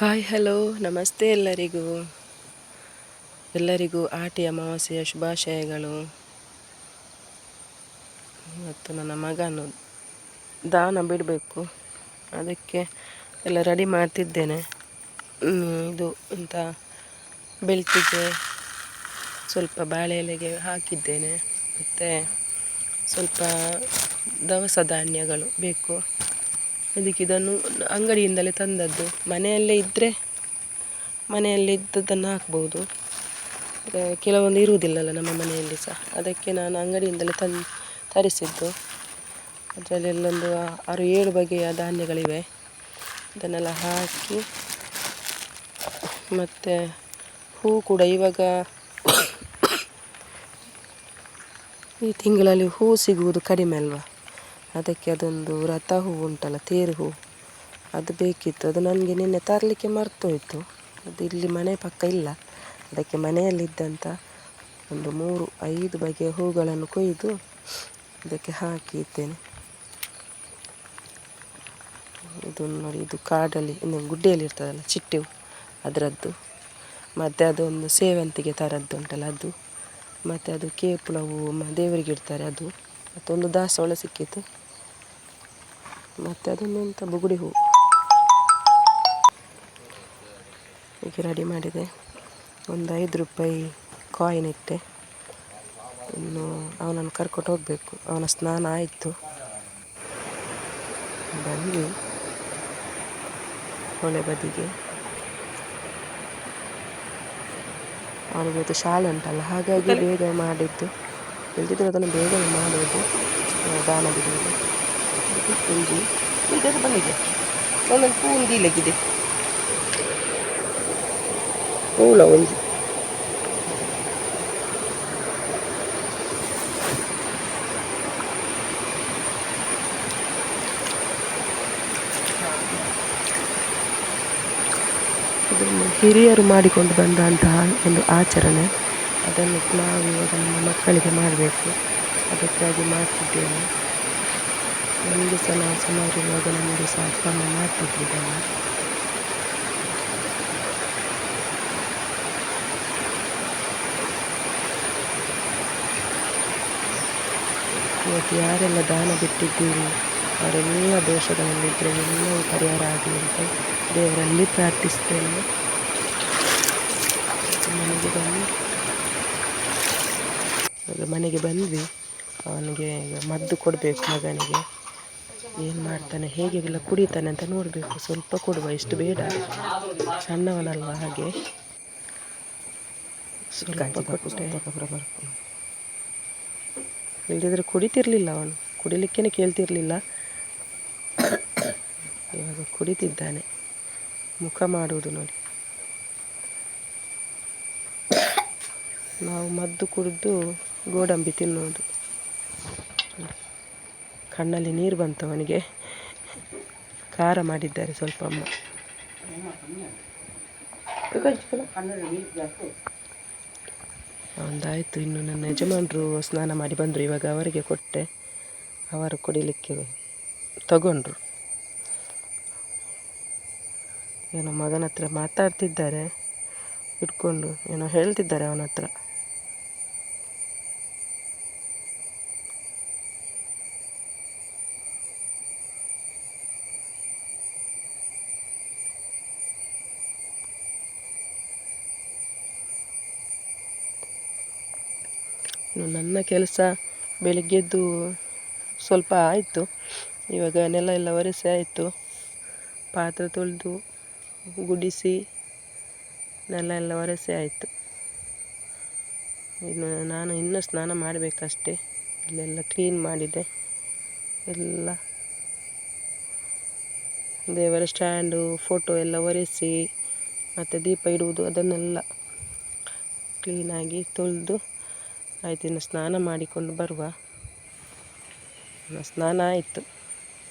Hi hello ನಮಸ್ತೆ ಎಲ್ಲರಿಗೂ. ಎಲ್ಲರಿಗೂ ಆಟಿ ಅಮಾವಾಸ್ಯೆಯ ಶುಭಾಶಯಗಳು. ಮತ್ತು ನನ್ನ ಮಗನು ದಾನ ಬಿಡಬೇಕು. ಅದಕ್ಕೆ ಎಲ್ಲ ರೆಡಿ ಮಾಡ್ತಿದ್ದೇನೆ. ಇದು ಅಂತ ಬೆಳ್ತಿಗೆ ಸ್ವಲ್ಪ ಬಾಳೆ ಎಲೆಗೆ ಹಾಕಿದ್ದೇನೆ. ಮತ್ತು ಸ್ವಲ್ಪ ದವಸ ಧಾನ್ಯಗಳು ಬೇಕು. ಅದಕ್ಕೆ ಇದನ್ನು ಅಂಗಡಿಯಿಂದಲೇ ತಂದದ್ದು. ಮನೆಯಲ್ಲೇ ಇದ್ದರೆ ಮನೆಯಲ್ಲಿ ಇದ್ದದ್ದನ್ನು ಹಾಕ್ಬೋದು. ಕೆಲವೊಂದು ಇರುವುದಿಲ್ಲಲ್ಲ ನಮ್ಮ ಮನೆಯಲ್ಲಿ ಸಹ. ಅದಕ್ಕೆ ನಾನು ಅಂಗಡಿಯಿಂದಲೇ ತಂದು ತರಿಸಿದ್ದು. ಅದರಲ್ಲೆಲ್ಲೊಂದು ಆರು ಏಳು ಬಗೆಯ ಧಾನ್ಯಗಳಿವೆ. ಅದನ್ನೆಲ್ಲ ಹಾಕಿ, ಮತ್ತು ಹೂ ಕೂಡ ಇವಾಗ ಈ ತಿಂಗಳಲ್ಲಿ ಹೂ ಸಿಗುವುದು ಕಡಿಮೆ ಅಲ್ವಾ? ಅದಕ್ಕೆ ಅದೊಂದು ರಥ ಹೂವು ಉಂಟಲ್ಲ ತೇರು ಹೂವು ಅದು ಬೇಕಿತ್ತು. ಅದು ನನಗೆ ನಿನ್ನೆ ತರಲಿಕ್ಕೆ ಮರ್ತೋಯ್ತು ಅದು ಇಲ್ಲಿ ಮನೆ ಪಕ್ಕ ಇಲ್ಲ. ಅದಕ್ಕೆ ಮನೆಯಲ್ಲಿದ್ದಂಥ ಒಂದು ಮೂರು, ಐದು ಬಗೆಯ ಹೂಗಳನ್ನು ಕೊಯ್ದು ಅದಕ್ಕೆ ಹಾಕಿದ್ದೇನೆ. ಇದು ನೋಡಿ, ಇದು ಕಾಡಲ್ಲಿ ಇನ್ನು ಗುಡ್ಡೆಯಲ್ಲಿ ಇರ್ತದಲ್ಲ ಚಿಟ್ಟೆ ಹೂ ಅದರದ್ದು. ಮತ್ತು ಅದೊಂದು ಸೇವಂತಿಗೆ ಥರದ್ದು ಉಂಟಲ್ಲ, ಅದು. ಮತ್ತು ಅದು ಕೇಪುಳ ಹೂವು ದೇವರಿಗೆ ಇಡ್ತಾರೆ, ಅದು. ಮತ್ತೊಂದು ದಾಸವಾಳ ಸಿಕ್ಕಿತ್ತು ಮತ್ತು ಅದೊಂದು ಬುಗುಡಿ ಹೂವು ಹೀಗೆ ರೆಡಿ ಮಾಡಿದೆ. ಒಂದು ಐದು ರೂಪಾಯಿ ಕಾಯಿನ್ ಇಟ್ಟೆ. ಇನ್ನು ಅವನನ್ನು ಕರ್ಕೊಂಡು ಹೋಗಬೇಕು. ಅವನ ಸ್ನಾನ ಆಯಿತು. ಬಂದು ಹೊಳೆ ಬದಿಗೆ. ಅವನಿಗೆ ಶಾಲೆ ಉಂಟಲ್ಲ ಹಾಗಾಗಿ ಬೇಗ ಮಾಡಿದ್ದು. ಇಲ್ದಿದ್ರೆ ಅದನ್ನು ಬೇಗ ಮಾಡೋದು ದಾನ ಬಿಡುವುದು ಒಂಜಿ ಇದರ ಬಂದಿದೆ ಒಂದೊಂದು ಪೂಂಜಿ ಲಗಿದೆ ಪೂಲ ಒಂಜಿ ಹಿರಿಯರು ಮಾಡಿಕೊಂಡು ಬಂದಂತಹ ಒಂದು ಆಚರಣೆ. ಅದನ್ನು ನಾವು ಇವಾಗ ನಮ್ಮ ಮಕ್ಕಳಿಗೆ ಮಾಡಬೇಕು. ಅದಕ್ಕಾಗಿ ಮಾಡ್ತಿದ್ದೇನೆ. ನಮಗೆ ಸಹ ನಾವು ಸುಮಾರಿರುವಾಗ ನಮಗೆ ಸಹ ಅಪ್ಪ, ಅಮ್ಮ ಮಾಡ್ತಿದ್ರು ಇದನ್ನು. ಇವತ್ತು ಯಾರೆಲ್ಲ ದಾನ ಬಿಟ್ಟಿದ್ದೀರಿ, ಅವರೆಲ್ಲ ದೋಷಗಳಲ್ಲಿದ್ದರೆ ಎಲ್ಲವೂ ಪರಿಹಾರ ಆಗಲಿ ಅಂತ ದೇವರಲ್ಲಿ ಪ್ರಾರ್ಥಿಸ್ತೇನೆ. ಮನೆಗೆ ಬಂದು ಮನೆಗೆ ಬಂದ್ವಿ. ಅವನಿಗೆ ಈಗ ಮದ್ದು ಕೊಡಬೇಕು ಮಗನಿಗೆ. ಏನು ಮಾಡ್ತಾನೆ ಹೇಗೆ ಎಲ್ಲ ಕುಡಿತಾನೆ ಅಂತ ನೋಡಬೇಕು. ಸ್ವಲ್ಪ ಕೊಡುವ ಇಷ್ಟು ಬೇಡ. ಸಣ್ಣವನಲ್ವ ಹಾಗೆ? ಸ್ವಲ್ಪ ಕೊಟ್ಟೆ. ಇಲ್ಲದಿದ್ರೆ ಕುಡಿತಿರ್ಲಿಲ್ಲ ಅವನು. ಕುಡಿಲಿಕ್ಕೇ ಕೇಳ್ತಿರ್ಲಿಲ್ಲ. ಇವಾಗ ಕುಡಿತಿದ್ದಾನೆ. ಮುಖ ಮಾಡುವುದು ನೋಡಿ. ನಾವು ಮದ್ದು ಕುಡಿದು ಗೋಡಂಬಿ ತಿನ್ನೋದು. ಕಣ್ಣಲ್ಲಿ ನೀರು ಬಂತು ಅವನಿಗೆ. ಖಾರ ಮಾಡಿದ್ದಾರೆ ಸ್ವಲ್ಪ ಅಮ್ಮ. ಒಂದಾಯಿತು ಇನ್ನು ನನ್ನ ಯಜಮಾನರು ಸ್ನಾನ ಮಾಡಿ ಬಂದರು. ಇವಾಗ ಅವರಿಗೆ ಕೊಟ್ಟೆ. ಅವರು ಕುಡಿಲಿಕ್ಕೆ ತಗೊಂಡ್ರು. ಏನೋ ಮಗನ ಹತ್ರ ಮಾತಾಡ್ತಿದ್ದಾರೆ. ಇಟ್ಕೊಂಡು ಏನೋ ಹೇಳ್ತಿದ್ದಾರೆ ಅವನ ಹತ್ರ. ನನ್ನ ಕೆಲಸ ಬೆಳಿಗ್ಗೆದ್ದು ಸ್ವಲ್ಪ ಆಯಿತು. ಇವಾಗ ನೆಲ ಎಲ್ಲ ಒರೆಸಿ ಆಯಿತು. ಪಾತ್ರೆ ತೊಳೆದು, ಗುಡಿಸಿ, ನೆಲ ಎಲ್ಲ ಒರೆಸಿ ಆಯಿತು. ಇನ್ನು ನಾನು ಇನ್ನೂ ಸ್ನಾನ ಮಾಡಬೇಕಷ್ಟೇ. ಇಲ್ಲೆಲ್ಲ ಕ್ಲೀನ್ ಮಾಡಿದೆ. ಎಲ್ಲ ದೇವರ ಸ್ಟ್ಯಾಂಡು ಫೋಟೋ ಎಲ್ಲ ಒರೆಸಿ, ಮತ್ತು ದೀಪ ಇಡುವುದು ಅದನ್ನೆಲ್ಲ ಕ್ಲೀನಾಗಿ ತೊಳೆದು ಆಯ್ತು, ಇನ್ನು ಸ್ನಾನ ಮಾಡಿಕೊಂಡು ಬರುವ. ಸ್ನಾನ ಆಯಿತು.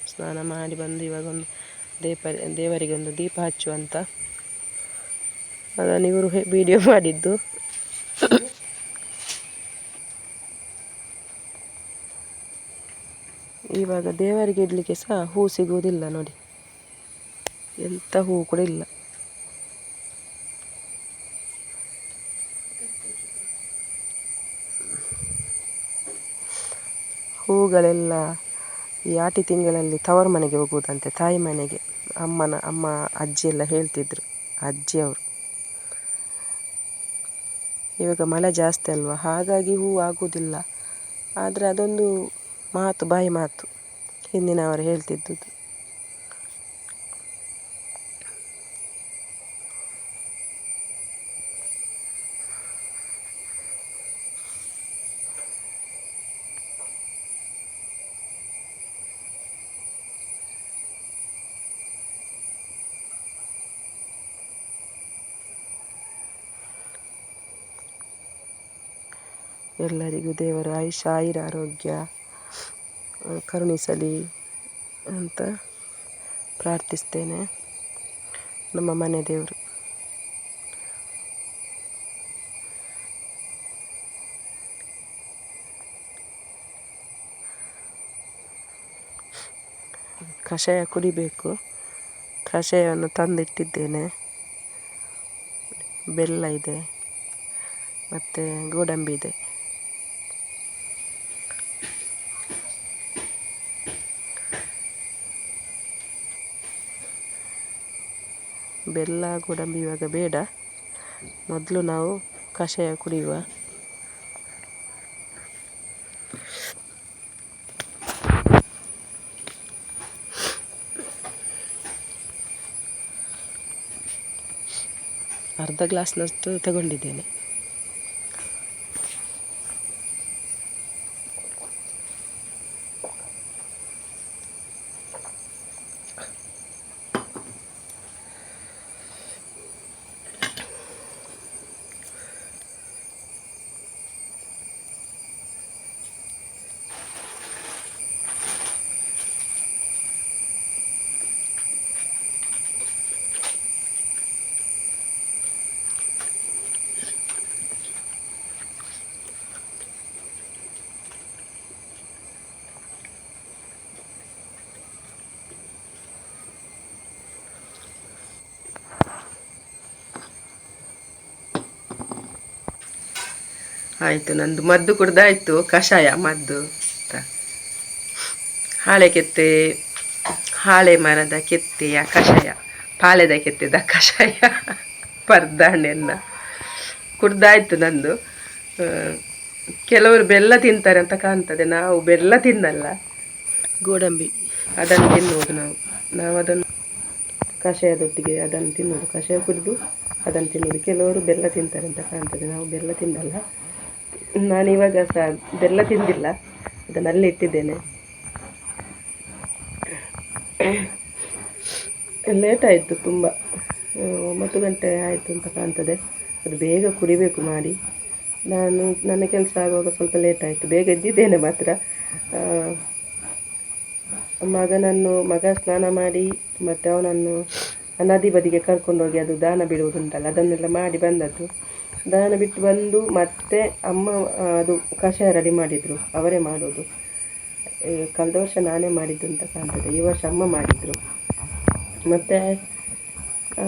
ಸ್ನಾನ ಮಾಡಿ ಬಂದು ಇವಾಗ ಒಂದು ದೇಪ, ದೇವರಿಗೆ ಒಂದು ದೀಪ ಹಚ್ಚುವಂತ ಅದನ್ನು ಇವರು ವಿಡಿಯೋ ಮಾಡಿದ್ದು. ಇವಾಗ ದೇವರಿಗೆ ಇಡಲಿಕ್ಕೆ ಸಹ ಹೂ ಸಿಗುವುದಿಲ್ಲ ನೋಡಿ. ಎಂಥ ಹೂ ಕೂಡ ಇಲ್ಲ. ಹೂವುಗಳೆಲ್ಲ ಈ ಆಟಿ ತಿಂಗಳಲ್ಲಿ ತವರು ಮನೆಗೆ ಹೋಗುವುದಂತೆ ತಾಯಿ ಮನೆಗೆ ಅಮ್ಮನ, ಅಮ್ಮ, ಅಜ್ಜಿ ಎಲ್ಲ ಹೇಳ್ತಿದ್ರು, ಅಜ್ಜಿ ಅವರು. ಇವಾಗ ಮಳೆ ಜಾಸ್ತಿ ಅಲ್ವಾ? ಹಾಗಾಗಿ ಹೂ ಆಗುವುದಿಲ್ಲ. ಆದರೆ ಅದೊಂದು ಮಾತು, ಬಾಯಿ ಮಾತು. ಹಿಂದಿನವರು ಹೇಳ್ತಿದ್ದುದು ಎಲ್ಲರಿಗೂ ದೇವರು ಆಯುಷ್ಯ ಆಯುರ ಆರೋಗ್ಯ ಕರುಣಿಸಲಿ ಅಂತ ಪ್ರಾರ್ಥಿಸ್ತೇನೆ. ನಮ್ಮ ಮನೆ ದೇವರು. ಕಷಾಯ ಕುಡಿಬೇಕು. ಕಷಾಯವನ್ನು ತಂದಿಟ್ಟಿದ್ದೇನೆ. ಬೆಲ್ಲ ಇದೆ. ಮತ್ತು ಗೋಡಂಬಿ ಇದೆ. ಬೆಲ್ಲ ಗೋಡಂಬಿ ಇವಾಗ ಬೇಡ. ಮೊದಲು ನಾವು ಕಷಾಯ ಕುಡಿಯುವ. ಅರ್ಧ ಗ್ಲಾಸ್ನಷ್ಟು ತಗೊಂಡಿದ್ದೇನೆ. ಆಯಿತು ನಂದು ಮದ್ದು ಕುಡ್ದಾಯ್ತು ಕಷಾಯ ಮದ್ದು ಅಂತ. ಹಾಳೆ ಕೆತ್ತೆ ಹಾಳೆ ಮರದ ಕೆತ್ತೆಯ ಕಷಾಯ ಪಾಳೆದ ಕೆತ್ತೆದ ಕಷಾಯ ಪರ್ದಾಣೆನ್ನ ಕುಡ್ದಾಯ್ತು ನಂದು. ಕೆಲವರು ಬೆಲ್ಲ ತಿಂತಾರೆ ಅಂತ ಕಾಣ್ತದೆ ನಾವು ಬೆಲ್ಲ ತಿನ್ನಲ್ಲ. ಗೋಡಂಬಿ. ಅದನ್ನು ತಿನ್ನುವುದು ನಾವು. ನಾವು ಅದನ್ನು ಕಷಾಯದೊಟ್ಟಿಗೆ ಅದನ್ನು ತಿನ್ನುವುದು. ಕಷಾಯ ಕುಡಿದು ಅದನ್ನು ತಿನ್ನುವುದು. ಕೆಲವರು ಬೆಲ್ಲ ತಿಂತಾರೆ ಅಂತ ಕಾಣ್ತದೆ ನಾವು ಬೆಲ್ಲ ತಿನ್ನಲ್ಲ. ನಾನು ಇವಾಗ ಸಹ ಬೆಲ್ಲ ತಿಂದಿಲ್ಲ. ಅದನ್ನಲ್ಲಿ ಇಟ್ಟಿದ್ದೇನೆ. ಲೇಟ್ ಆಯಿತು ತುಂಬ. ಒಂಬತ್ತು ಗಂಟೆ ಆಯಿತು ಅಂತ ಕಾಣ್ತದೆ. ಅದು ಬೇಗ ಕುಡಿಬೇಕು ಮಾಡಿ. ನಾನು, ನನ್ನ ಕೆಲಸ ಆಗುವಾಗ ಸ್ವಲ್ಪ ಲೇಟ್ ಆಯಿತು. ಬೇಗ ಎದ್ದಿದ್ದೇನೆ ಮಾತ್ರ. ಮಗನನ್ನು, ಮಗ ಸ್ನಾನ ಮಾಡಿ, ಮತ್ತು ಅವನನ್ನು ನದಿ ಬದಿಗೆ ಕರ್ಕೊಂಡೋಗಿ ಅದು ದಾನ ಬಿಡುವುದುಂಟಲ್ಲ, ಅದನ್ನೆಲ್ಲ ಮಾಡಿ ಬಂದದ್ದು. ದಾನ ಬಿಟ್ಟು ಬಂದು ಮತ್ತೆ ಅಮ್ಮ ಅದು ಕಷಾಯ ರೆಡಿ ಮಾಡಿದರು. ಅವರೇ ಮಾಡೋದು. ಕಳೆದ ವರ್ಷ ನಾನೇ ಮಾಡಿದ್ದು ಅಂತ ಕಾಣ್ತದೆ. ಈ ವರ್ಷ ಅಮ್ಮ ಮಾಡಿದರು. ಮತ್ತು,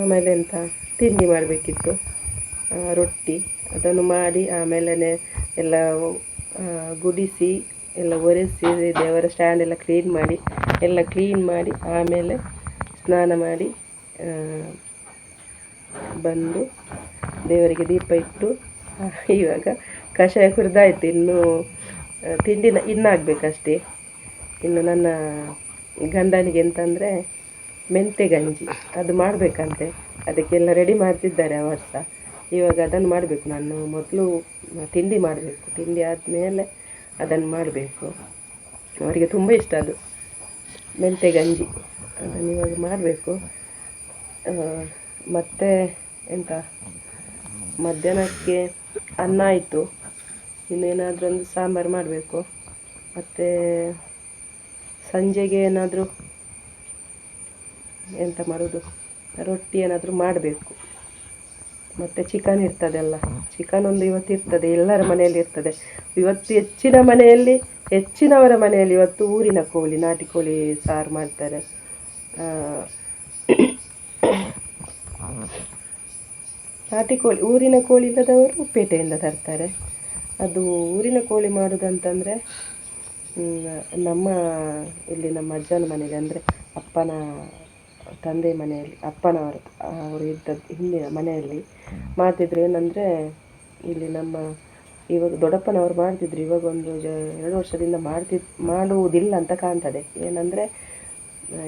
ಆಮೇಲೆ ಎಂತ? ತಿಂಡಿ ಮಾಡಬೇಕಿತ್ತು. ರೊಟ್ಟಿ. ಅದನ್ನು ಮಾಡಿ ಆಮೇಲೆ ಎಲ್ಲ ಗುಡಿಸಿ, ಎಲ್ಲ ಒರೆಸಿ ದೇವರ ಸ್ಟ್ಯಾಂಡ್ ಎಲ್ಲ ಕ್ಲೀನ್ ಮಾಡಿ, ಎಲ್ಲ ಕ್ಲೀನ್ ಮಾಡಿ ಆಮೇಲೆ ಸ್ನಾನ ಮಾಡಿ ಬಂದು ದೇವರಿಗೆ ದೀಪ ಇಟ್ಟು ಇವಾಗ ಕಷಾಯ ಕುಡ್ದಾಯ್ತು ಇನ್ನು ತಿಂಡಿನ ಇನ್ನಾಗಬೇಕಷ್ಟೇ. ಇನ್ನು ನನ್ನ ಗಂಡನಿಗೆ ಎಂತಂದರೆ ಮೆಂತೆ ಗಂಜಿ, ಅದು ಮಾಡಬೇಕಂತೆ. ಅದಕ್ಕೆಲ್ಲ ರೆಡಿ ಮಾಡ್ತಿದ್ದಾರೆ ಅವರು ಸಹ ಇವಾಗ ಅದನ್ನು ಮಾಡಬೇಕು. ನಾನು ಮೊದಲು ತಿಂಡಿ ಮಾಡಬೇಕು. ತಿಂಡಿ ಆದಮೇಲೆ ಅದನ್ನು ಮಾಡಬೇಕು. ಅವರಿಗೆ ತುಂಬ ಇಷ್ಟ ಅದು. ಮೆಂತೆ ಗಂಜಿ, ಅದನ್ನು ಇವಾಗ ಮಾಡಬೇಕು. ಮತ್ತು ಎಂತ? ಮಧ್ಯಾಹ್ನಕ್ಕೆ ಅನ್ನ ಆಯಿತು. ಇನ್ನೇನಾದರೂ ಒಂದು ಸಾಂಬಾರು ಮಾಡಬೇಕು. ಮತ್ತು ಸಂಜೆಗೆ ಏನಾದರೂ ಎಂತ ಮಾಡೋದು? ರೊಟ್ಟಿ ಏನಾದರೂ ಮಾಡಬೇಕು. ಮತ್ತು ಚಿಕನ್ ಇರ್ತದಲ್ಲ ಚಿಕನ್ ಒಂದು ಇವತ್ತು ಇರ್ತದೆ. ಎಲ್ಲರ ಮನೆಯಲ್ಲಿ ಇರ್ತದೆ. ಇವತ್ತು ಹೆಚ್ಚಿನ ಮನೆಯಲ್ಲಿ, ಹೆಚ್ಚಿನವರ ಮನೆಯಲ್ಲಿ ಇವತ್ತು ಊರಿನ ಕೋಳಿ, ನಾಟಿ ಕೋಳಿ ಸಾರು ಮಾಡ್ತಾರೆ. ನಾಟಿ ಕೋಳಿ, ಊರಿನ ಕೋಳಿ ಇಲ್ಲದವರು ಪೇಟೆಯಿಂದ ತರ್ತಾರೆ. ಅದು ಊರಿನ ಕೋಳಿ ಮಾಡೋದಂತಂದರೆ ನಮ್ಮ ಇಲ್ಲಿ ನಮ್ಮ ಅಜ್ಜನ ಮನೆಯಲ್ಲಿ ಅಂದರೆ ಅಪ್ಪನ ತಂದೆ ಮನೆಯಲ್ಲಿ, ಅಪ್ಪನವರು, ಅವರು ಇದ್ದ ಹಿಂದಿನ ಮನೆಯಲ್ಲಿ ಮಾಡ್ತಿದ್ರು. ಏನಂದರೆ ಇಲ್ಲಿ ನಮ್ಮ ಇವಾಗ ದೊಡ್ಡಪ್ಪನವರು ಮಾಡ್ತಿದ್ರು. ಇವಾಗ ಒಂದು ಜ, ಎರಡು ವರ್ಷದಿಂದ ಮಾಡ್ತಿ, ಮಾಡುವುದಿಲ್ಲ ಅಂತ ಕಾಣ್ತದೆ. ಏನಂದರೆ,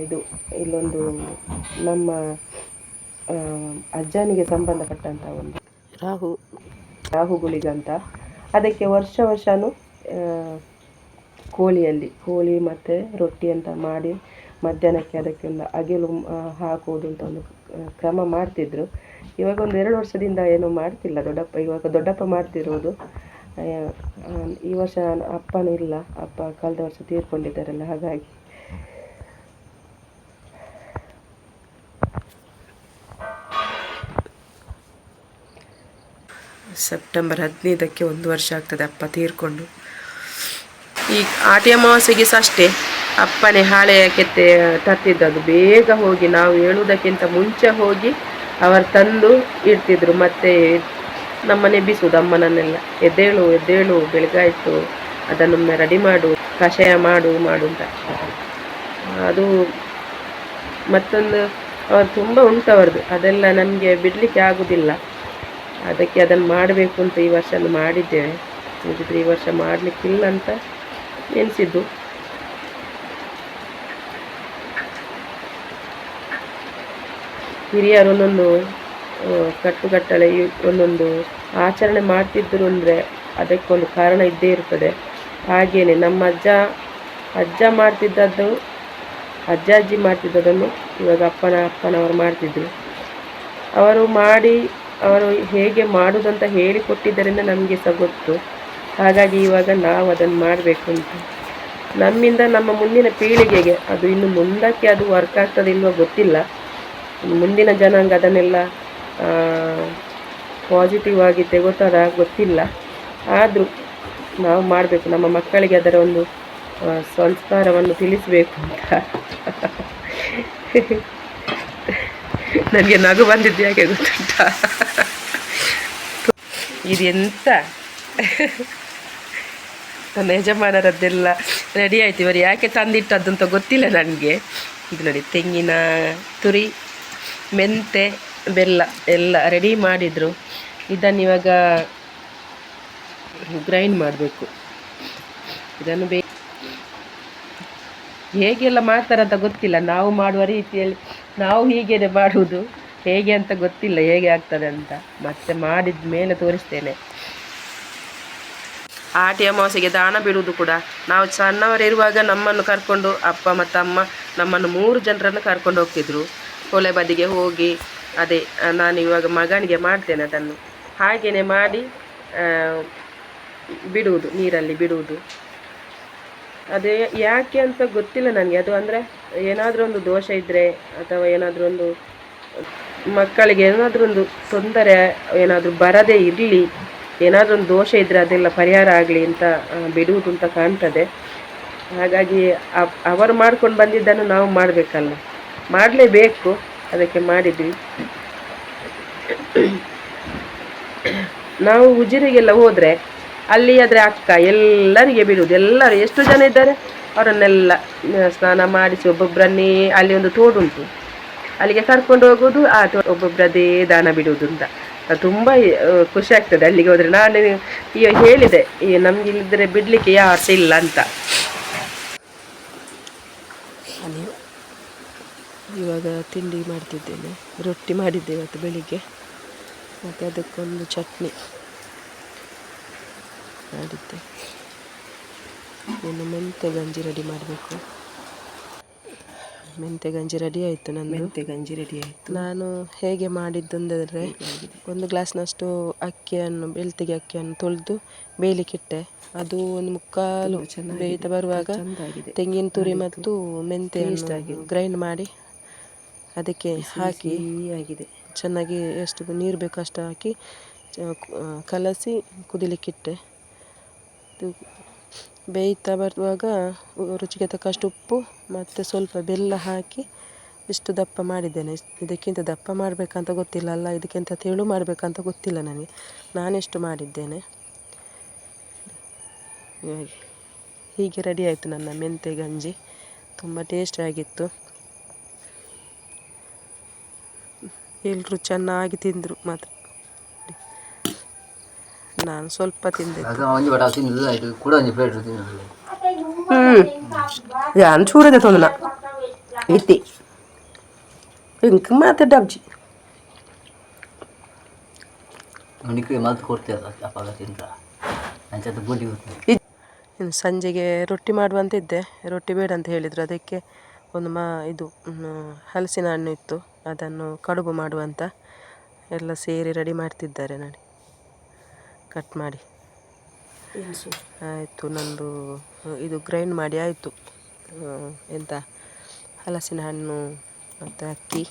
ಇದು ಇಲ್ಲೊಂದು ನಮ್ಮ ಅಜ್ಜನಿಗೆ ಸಂಬಂಧಪಟ್ಟಂಥ ಒಂದು ರಾಹು. ರಾಹುಗಳಿಗಂತ ಅದಕ್ಕೆ ವರ್ಷ ವರ್ಷವೂ ಕೋಳಿಯಲ್ಲಿ ಕೋಳಿ ಮತ್ತು ರೊಟ್ಟಿ ಅಂತ ಮಾಡಿ ಮಧ್ಯಾಹ್ನಕ್ಕೆ ಅದಕ್ಕೆ ಒಂದು ಅಗಿಲು ಹಾಕುವುದು ಅಂತ ಒಂದು ಕ್ರಮ ಮಾಡ್ತಿದ್ರು. ಇವಾಗ ಒಂದು ಎರಡು ವರ್ಷದಿಂದ ಏನು ಮಾಡ್ತಿಲ್ಲ ದೊಡ್ಡಪ್ಪ ಇವಾಗ ದೊಡ್ಡಪ್ಪ ಮಾಡ್ತಿರೋದು. ಈ ವರ್ಷ ಅಪ್ಪನೂ ಇಲ್ಲ ಅಪ್ಪ ಕಳೆದ ವರ್ಷ ತೀರ್ಕೊಂಡಿದ್ದಾರಲ್ಲ ಹಾಗಾಗಿ. ಸೆಪ್ಟೆಂಬರ್ ಹದಿನೈದಕ್ಕೆ ಒಂದು ವರ್ಷ ಆಗ್ತದೆ ಅಪ್ಪ ತೀರ್ಕೊಂಡು. ಈ ಆಟಿ ಅಮಾವಾಸ್ಯೆಗೆ ಸಹ ಅಷ್ಟೇ, ಅಪ್ಪನೇ ಹಾಳೆಯ ಕೆತ್ತೆ ತರ್ತಿದ್ದದು ಬೇಗ ಹೋಗಿ ನಾವು ಹೇಳುವುದಕ್ಕಿಂತ ಮುಂಚೆ ಹೋಗಿ ಅವರು ತಂದು ಇಡ್ತಿದ್ರು. ಮತ್ತೆ ನಮ್ಮನೆ ಬಿಸುವುದು ಅಮ್ಮನನ್ನೆಲ್ಲ. ಎದ್ದೇಳು ಎದ್ದೇಳು, ಬೆಳಗಾಯಿತು. ಅದನ್ನೊಮ್ಮೆ ರೆಡಿ ಮಾಡು, ಕಷಾಯ ಮಾಡು ಮಾಡು ಅಂತ. ಅದು ಮತ್ತೊಂದು, ಅವ್ರು ತುಂಬ ಉಂಟು ಅದೆಲ್ಲ ನಮಗೆ ಬಿಡಲಿಕ್ಕೆ ಆಗೋದಿಲ್ಲ. ಅದಕ್ಕೆ ಅದನ್ನು ಮಾಡಬೇಕು ಅಂತ ಈ ವರ್ಷ ಮಾಡಿದ್ದೇವೆ. ಇಲ್ಲದಿದ್ರೆ ಈ ವರ್ಷ ಮಾಡಲಿಕ್ಕಿಲ್ಲ ಅಂತ ಎನಿಸಿದ್ದು ಹಿರಿಯರು ಒಂದೊಂದು ಕಟ್ಟುಕಟ್ಟಳೆ, ಒಂದೊಂದು ಆಚರಣೆ ಮಾಡ್ತಿದ್ದರು ಅಂದರೆ ಅದಕ್ಕೊಂದು ಕಾರಣ ಇದ್ದೇ ಇರ್ತದೆ. ಹಾಗೆಯೇ ನಮ್ಮ ಅಜ್ಜ ಅಜ್ಜ ಮಾಡ್ತಿದ್ದದ್ದು, ಅಜ್ಜ ಅಜ್ಜಿ ಮಾಡ್ತಿದ್ದದನ್ನು ಇವಾಗ ಅಪ್ಪನ, ಅಪ್ಪನವರು ಮಾಡ್ತಿದ್ದರು ಅವರು ಮಾಡಿ ಅವರು ಹೇಗೆ ಮಾಡುವುದಂತ ಹೇಳಿಕೊಟ್ಟಿದ್ದರಿಂದ ನಮಗೆ ಸಹ ಗೊತ್ತು. ಹಾಗಾಗಿ ಇವಾಗ ನಾವು ಅದನ್ನು ಮಾಡಬೇಕು ಅಂತ. ನಮ್ಮಿಂದ ನಮ್ಮ ಮುಂದಿನ ಪೀಳಿಗೆಗೆ ಅದು ಇನ್ನು ಮುಂದಕ್ಕೆ ಅದು ವರ್ಕ್ ಆಗ್ತದೆ ಇಲ್ವೋ ಗೊತ್ತಿಲ್ಲ. ಮುಂದಿನ ಜನಾಂಗ ಅದನ್ನೆಲ್ಲ ಪಾಸಿಟಿವ್ ಆಗಿ ತೆಗೋತಾರ ಗೊತ್ತಿಲ್ಲ. ಆದರೂ ನಾವು ಮಾಡಬೇಕು. ನಮ್ಮ ಮಕ್ಕಳಿಗೆ ಅದರ ಒಂದು ಸಂಸ್ಕಾರವನ್ನು ತಿಳಿಸಬೇಕು ಅಂತ. ನನಗೆ ನಗು ಬಂದಿದ್ದು ಯಾಕೆ ಗೊತ್ತುಂಟ? ಇದೆಂತ ನನ್ನ ಯಜಮಾನರದ್ದೆಲ್ಲ ರೆಡಿ ಆಯ್ತು. ಇವರು ಯಾಕೆ ತಂದಿಟ್ಟದ್ದು ಅಂತ ಗೊತ್ತಿಲ್ಲ ನನಗೆ. ಇದು ನೋಡಿ, ತೆಂಗಿನ ತುರಿ, ಮೆಂತೆ, ಬೆಲ್ಲ ಎಲ್ಲ ರೆಡಿ ಮಾಡಿದರು. ಇದನ್ನು ಇವಾಗ ಗ್ರೈಂಡ್ ಮಾಡಬೇಕು. ಇದನ್ನು ಬೇ ಹೇಗೆಲ್ಲ ಮಾಡ್ತಾರಂತ ಗೊತ್ತಿಲ್ಲ. ನಾವು ಮಾಡುವ ರೀತಿಯಲ್ಲಿ ನಾವು ಹೀಗೇನೆ ಮಾಡುವುದು ಹೇಗೆ ಅಂತ ಗೊತ್ತಿಲ್ಲ, ಹೇಗೆ ಆಗ್ತದೆ ಅಂತ. ಮತ್ತೆ ಮಾಡಿದ ಮೇಲೆ ತೋರಿಸ್ತೇನೆ. ಆಟಿ ಅಮಾವಾಸ್ಯೆಗೆ ದಾನ ಬಿಡುವುದು ಕೂಡ ನಾವು ಸಣ್ಣವರಿರುವಾಗ ನಮ್ಮನ್ನು ಕರ್ಕೊಂಡು ಅಪ್ಪ ಮತ್ತು ಅಮ್ಮ ನಮ್ಮನ್ನು ಮೂರು ಜನರನ್ನು ಕರ್ಕೊಂಡು ಹೋಗ್ತಿದ್ರು. ಕೊಲೆ ಬದಿಗೆ ಹೋಗಿ, ಅದೇ, ನಾನು ಇವಾಗ ಮಗನಿಗೆ ಮಾಡ್ತೇನೆ ಅದನ್ನು. ಹಾಗೆಯೇ ಮಾಡಿ ಬಿಡುವುದು, ನೀರಲ್ಲಿ ಬಿಡುವುದು. ಅದೇ ಯಾಕೆ ಅಂತ ಗೊತ್ತಿಲ್ಲ ನನಗೆ. ಅದು ಅಂದರೆ ಏನಾದರೂ ಒಂದು ದೋಷ ಇದ್ದರೆ ಅಥವಾ ಏನಾದರೂ ಒಂದು ಮಕ್ಕಳಿಗೆ ಏನಾದರೂ ಒಂದು ತೊಂದರೆ ಏನಾದರೂ ಬರದೇ ಇರಲಿ, ಏನಾದರೂ ಒಂದು ದೋಷ ಇದ್ದರೆ ಅದೆಲ್ಲ ಪರಿಹಾರ ಆಗಲಿ ಅಂತ ಬಿಡುವುದು ಅಂತ ಕಾಣ್ತದೆ. ಹಾಗಾಗಿ ಅವ್- ಅವರು ಮಾಡ್ಕೊಂಡು ಬಂದಿದ್ದನ್ನು ನಾವು ಮಾಡಬೇಕಲ್ಲ. ಮಾಡಲೇಬೇಕು, ಅದಕ್ಕೆ ಮಾಡಿದ್ವಿ. ನಾವು ಉಜಿರಿಗೆಲ್ಲ ಹೋದರೆ ಅಲ್ಲಿ ಆದರೆ ಅಕ್ಕ, ಎಲ್ಲರಿಗೆ ಬಿಡುವುದು ಎಲ್ಲರೂ ಎಷ್ಟು ಜನ ಇದ್ದಾರೆ? ಅವರನ್ನೆಲ್ಲ ಸ್ನಾನ ಮಾಡಿಸಿ ಒಬ್ಬೊಬ್ಬರನ್ನೇ ಅಲ್ಲಿ ಒಂದು ತೋಡುಂಟು ಅಲ್ಲಿಗೆ ಕರ್ಕೊಂಡು ಹೋಗೋದು ಆ ತೋ- ಒಬ್ಬೊಬ್ಬರದೇ ದಾನ ಬಿಡುವುದು ಅಂತ. ತುಂಬ ಖುಷಿ ಆಗ್ತದೆ. ಅಲ್ಲಿಗೆ ಹೋದರೆ ನಾನು ಈಗ ಹೇಳಿದೆ, ಈ ನಮ್ಗೆ ಇಲ್ಲಿದ್ರೆ ಬಿಡಲಿಕ್ಕೆ ಯಾರು ಇಲ್ಲ ಅಂತ. ಇವಾಗ ತಿಂಡಿ ಮಾಡ್ತಿದ್ದೇನೆ. ರೊಟ್ಟಿ ಮಾಡಿದ್ದೆ ಇವತ್ತು ಬೆಳಿಗ್ಗೆ. ಮತ್ತು ಅದಕ್ಕೊಂದು ಚಟ್ನಿ. ಮಾಡಿದ್ದೆ ಇನ್ನು ಮೆಂತೆ ಗಂಜಿ ರೆಡಿ ಮಾಡಬೇಕು. ಮೆಂತೆ ಗಂಜಿ ರೆಡಿ ಆಯಿತು ನನ್ನ ಮೆಂತೆ ಗಂಜಿ ರೆಡಿ ಆಯಿತು. ನಾನು ಹೇಗೆ ಮಾಡಿದ್ದು ಅಂದರೆ ಒಂದು ಗ್ಲಾಸ್ನಷ್ಟು ಅಕ್ಕಿಯನ್ನು ಬೆಳ್ತಿಗೆ ಅಕ್ಕಿಯನ್ನು ತೊಳೆದು ಬೇಯಲಿಕ್ಕಿಟ್ಟೆ ಅದು ಒಂದು ಮುಕ್ಕಾಲು ಬೇಯ್ತಾ ಬರುವಾಗ ತೆಂಗಿನ ತುರಿ ಮತ್ತು ಮೆಂತೆ ಗ್ರೈಂಡ್ ಮಾಡಿ ಅದಕ್ಕೆ ಹಾಕಿ ಆಗಿದೆ. ಚೆನ್ನಾಗಿ ಎಷ್ಟು ನೀರು ಬೇಕು ಅಷ್ಟು ಹಾಕಿ ಕಲಸಿ ಕುದಿಲಿಕ್ಕಿಟ್ಟೆ. ಇದು ಬೇಯ್ತಾ ಬರುವಾಗ ರುಚಿಗೆ ತಕ್ಕಷ್ಟು ಉಪ್ಪು ಮತ್ತು ಸ್ವಲ್ಪ ಬೆಲ್ಲ ಹಾಕಿ ಇಷ್ಟು ದಪ್ಪ ಮಾಡಿದ್ದೇನೆ. ಇದಕ್ಕಿಂತ ದಪ್ಪ ಮಾಡಬೇಕಂತ ಗೊತ್ತಿಲ್ಲ ಅಲ್ಲ, ಇದಕ್ಕಿಂತ ತೆಳು ಮಾಡಬೇಕಂತ ಗೊತ್ತಿಲ್ಲ ನನಗೆ. ನಾನೆಷ್ಟು ಮಾಡಿದ್ದೇನೆ? ಹೀಗೆ. ಹೀಗೆ ರೆಡಿ ಆಯಿತು ನನ್ನ ಮೆಂತೆ ಗಂಜಿ. ತುಂಬ ಟೇಸ್ಟ್ ಆಗಿತ್ತು. ಎಲ್ಲರೂ ಚೆನ್ನಾಗಿ ತಿಂದರು ಮಾತ್ರ ನಾನು ಸ್ವಲ್ಪ ತಿಂದೆ ಅದು ಒಂಜಿ ಬಟ ತಿಂದು ಆಯ್ತು ಕೂಡ ಒಂಜಿ ಪ್ಲೇಟ್ ತಿಂದು ಹ್ಞೂ ಯಾನ್ ಚೂರದೆ ತೊಂದನ ಇತ್ತಿ ಇಂಕ್ ಮಾತೆ ಸ್ವಲ್ಪ ತಿಂದೆ ಕೊಡ್ತೇವೆ ಅಪ್ಪಾಗ ತಿಂತ ಅಂಚದ್ದು ಬುಡ್ಡಿ ಗೊತ್ತು ಇನ್ನು ಸಂಜೆಗೆ ರೊಟ್ಟಿ ಮಾಡುವಂತಿದ್ದೆ. ರೊಟ್ಟಿ ಬೇಡ ಅಂತ ಹೇಳಿದರು. ಅದಕ್ಕೆ ಒಂದು ಮಾ ಇದು ಹಲಸಿನ ಹಣ್ಣು ಇತ್ತು. ಅದನ್ನು ಕಡುಬು ಮಾಡುವಂತ ಎಲ್ಲ ಸೇರಿ ರೆಡಿ ಮಾಡ್ತಿದ್ದಾರೆ ನೋಡಿ ಕಟ್ ಮಾಡಿ. ಆಯಿತು ನಂದು ಇದು ಗ್ರೈಂಡ್ ಮಾಡಿ ಆಯಿತು. ಎಂತ? ಹಲಸಿನ ಹಣ್ಣು ಮತ್ತು ಅಕ್ಕಿ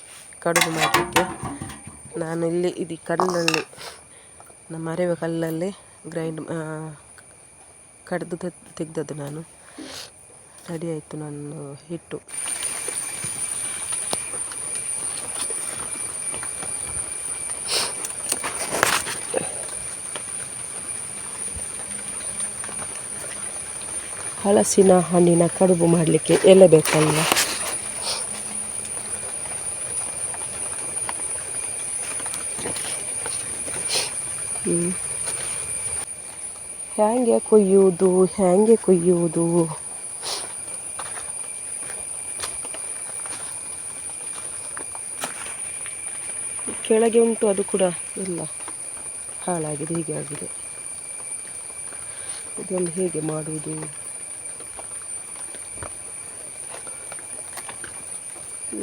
ಕಡುಬು ಮಾಡಲಿಕ್ಕೆ. ನಾನು ಇಲ್ಲಿ ಇದು ಕಲ್ಲಲ್ಲಿ ನಮ್ಮ ಅರೆವ ಕಲ್ಲಲ್ಲಿ ಗ್ರೈಂಡ್ ಕಡ್ದು ತೆಗೆದದ್ದು ನಾನು. ರೆಡಿ ಆಯಿತು ನಾನು ಹಿಟ್ಟು. ಹಲಸಿನ ಹಣ್ಣಿನ ಕಡುಬು ಮಾಡಲಿಕ್ಕೆ ಎಲೆ ಬೇಕಲ್ಲ. ಹ್ಯಾಂಗೆ ಕೊಯ್ಯುವುದು ಹ್ಯಾಂಗೆ ಕೊಯ್ಯುವುದು? ಕೆಳಗೆ ಉಂಟು, ಅದು ಕೂಡ ಇಲ್ಲ. ಹಾಳಾಗಿದೆ, ಹೀಗೆ ಆಗಿದೆ. ಇದನ್ನು ಹೇಗೆ ಮಾಡುವುದು?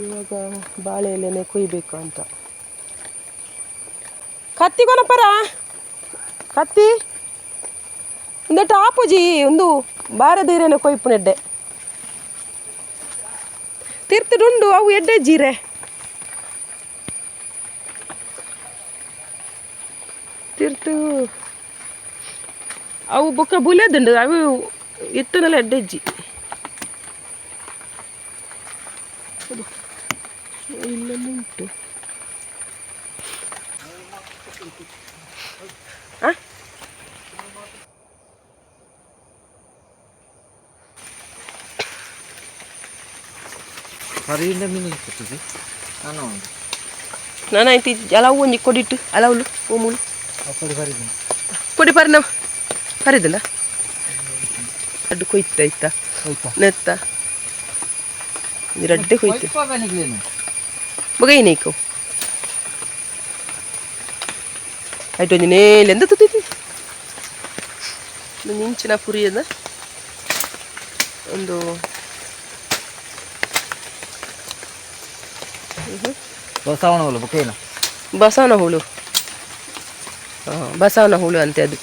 ಇವಾಗ ಬಾಳೆ ಎಲೆನೆ ಕುಯ್ಬೇಕು ಅಂತ. ಕತ್ತಿ ಕೊನಪರ ಕತ್ತಿ. ಒಂದು ಆಪುಜಿ ಒಂದು ಬಾರದೀರೇನೆ ಕೊಯ್ಪುನೆಡ್ಡೆ ತಿರ್ತಿಡುಂಡು ಅವು ಎಡ್ಡೆ ಜೀರೆ. ತಿರ್ತು ಅವು ಬೊಕ್ಕ ಬುಲೆದುಂಡು, ಅವು ಇತ್ತುನೆಲ್ಲ ಎಡ್ಡೆಜ್ಜಿ ಇಲ್ಲೊಂದುಂಟು ಆ ಹೊರಗಿಂದ ಮೀನು ಕೊಟ್ಟಿದ್ವಿ ನಾನು. ನಾನು ಆಯ್ತು ಅಲವು ಒಂಜಿ ಕೊಡಿಟ್ಟು ಅಲಾವುಲು ಓಮುಲು ಅಪ್ಪಡಿ ಕೊಡಿ ಪುಡಿ ಪರಿನ ಪರಿದಲ್ಲ ಅಡ್ಡು ಕೊಯ್ತ ಇತ್ತ? ನೆತ್ತ ನೆತ್ತ. ರಡ್ಡೆ ಕೊಯ್ತು ನಿಗ್ಲೇನು ಮಗ ಏನೈಕು ಆಯ್ತು ಒಂಜಿ ನೇಲೆಂದ ತುತ್ತಿತ್ತು ಒಂದು ಇಂಚಿನ ಪುರಿಯದ ಒಂದು ಬಸವಣ ಹೋಲು ಬುಕ್ಕೇನು ಬಸವನ ಹುಳು ಹಾಂ ಬಸವನ ಹುಳು ಅಂತೆ ಅದು.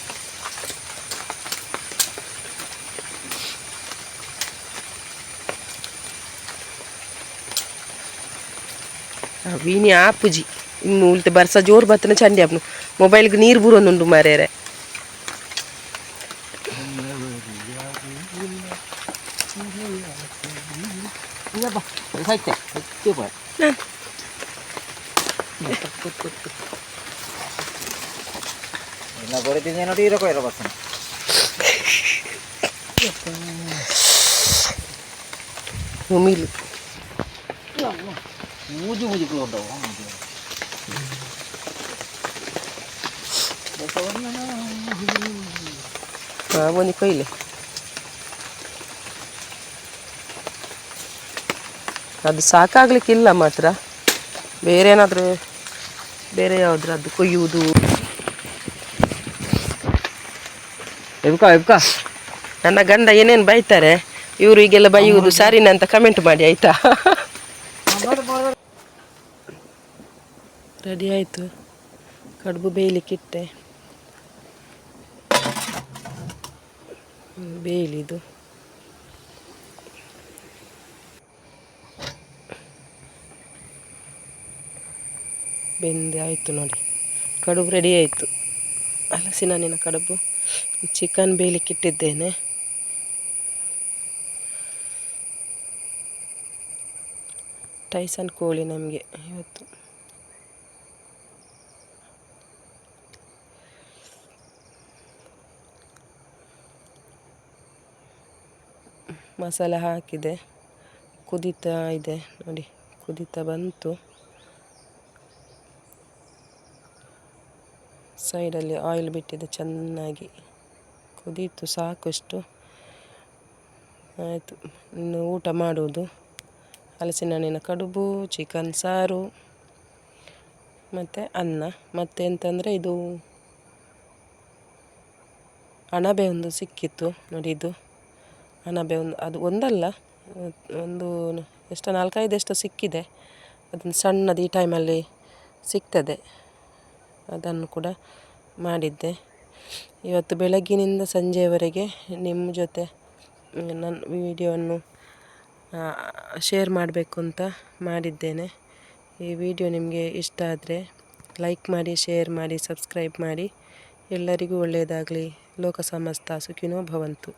ಆ, ವೀನಿ ಆಪುಜಿ. ಇನ್ನು ಉಲ್ತೆ ಬರ್ಸ ಜೋರು ಬತ್ತನ ಚಂಡಿ ಆಪ್ನು. ಮೊಬೈಲ್ಗೆ ನೀರು ಬುರೊಂದುಂಡು ಮಾರ್ಯಾರೆ. ಸಾಯ್ತೆ ಇಲ್ಲ ಬಡಿತೀನಿ ನೋಡಿ ಇರೋ ಒಂದು ಕೊಯ್ಲೆ ಅದು ಸಾಕಾಗ್ಲಿಕ್ಕಿಲ್ಲ ಮಾತ್ರ ಬೇರೆ ಏನಾದ್ರೂ ಬೇರೆ ಯಾವುದ್ರದ್ದು ಕೊಯ್ಯುವುದು ಎಬ್ಕ ಎಬ್ಕಾ. ನನ್ನ ಗಂಡ ಏನೇನು ಬೈತಾರೆ ಇವರು ಈಗೆಲ್ಲ ಬೈಯುವುದು ಸಾರಿನ ಅಂತ ಕಮೆಂಟ್ ಮಾಡಿ ಆಯ್ತಾ? ರೆಡಿ ಆಯಿತು. ಕಡುಬು ಬೇಯಲಿಕ್ಕಿಟ್ಟೆ ಬೇಯಲಿದು. ಬೆಂದೆ ಆಯಿತು ನೋಡಿ. ಕಡುಬು ರೆಡಿ ಆಯಿತು. ಹಲಸಿನ ಕಡುಬು ಚಿಕನ್ ಬೇಯಲಿಕ್ಕಿಟ್ಟಿದ್ದೇನೆ ಟೈಸನ್ ಕೋಳಿ ನಮಗೆ ಇವತ್ತು. ಮಸಾಲ ಹಾಕಿದೆ. ಕುದೀತಾ ಇದೆ, ನೋಡಿ, ಕುದೀತಾ ಬಂತು. ಸೈಡಲ್ಲಿ ಆಯಿಲ್ ಬಿಟ್ಟಿದೆ ಚೆನ್ನಾಗಿ ಕುದೀತು, ಸಾಕಷ್ಟು. ಆಯಿತು, ಇನ್ನು ಊಟ ಮಾಡುವುದು. ಹಲಸಿನ ಹಣ್ಣಿನ ಕಡುಬು ಚಿಕನ್ ಸಾರು, ಮತ್ತು ಅನ್ನ. ಮತ್ತು ಎಂತಂದರೆ ಇದು ಅಣಬೆ ಒಂದು ಸಿಕ್ಕಿತ್ತು, ನೋಡಿ ಇದು. ಅಣಬೆ ಒಂದು, ಅದು ಒಂದಲ್ಲ, ಒಂದು ಎಷ್ಟು, ನಾಲ್ಕೈದು ಎಷ್ಟು ಸಿಕ್ಕಿದೆ. ಅದನ್ನು ಸಣ್ಣದು ಈ ಟೈಮಲ್ಲಿ ಸಿಗ್ತದೆ. ಅದನ್ನು ಕೂಡ ಮಾಡಿದ್ದೆ. ಇವತ್ತು ಬೆಳಗ್ಗಿನಿಂದ ಸಂಜೆಯವರೆಗೆ ನಿಮ್ಮ ಜೊತೆ ನನ್ನ ವಿಡಿಯೋವನ್ನು ಶೇರ್ ಮಾಡಬೇಕು ಅಂತ ಮಾಡಿದ್ದೇನೆ. ಈ ವಿಡಿಯೋ ನಿಮಗೆ ಇಷ್ಟ ಆದರೆ ಲೈಕ್ ಮಾಡಿ, ಶೇರ್ ಮಾಡಿ, ಸಬ್ಸ್ಕ್ರೈಬ್ ಮಾಡಿ. ಎಲ್ಲರಿಗೂ ಒಳ್ಳೆಯದಾಗಲಿ. ಲೋಕ ಸಮಸ್ತ ಸುಖಿನೋ ಭವಂತು.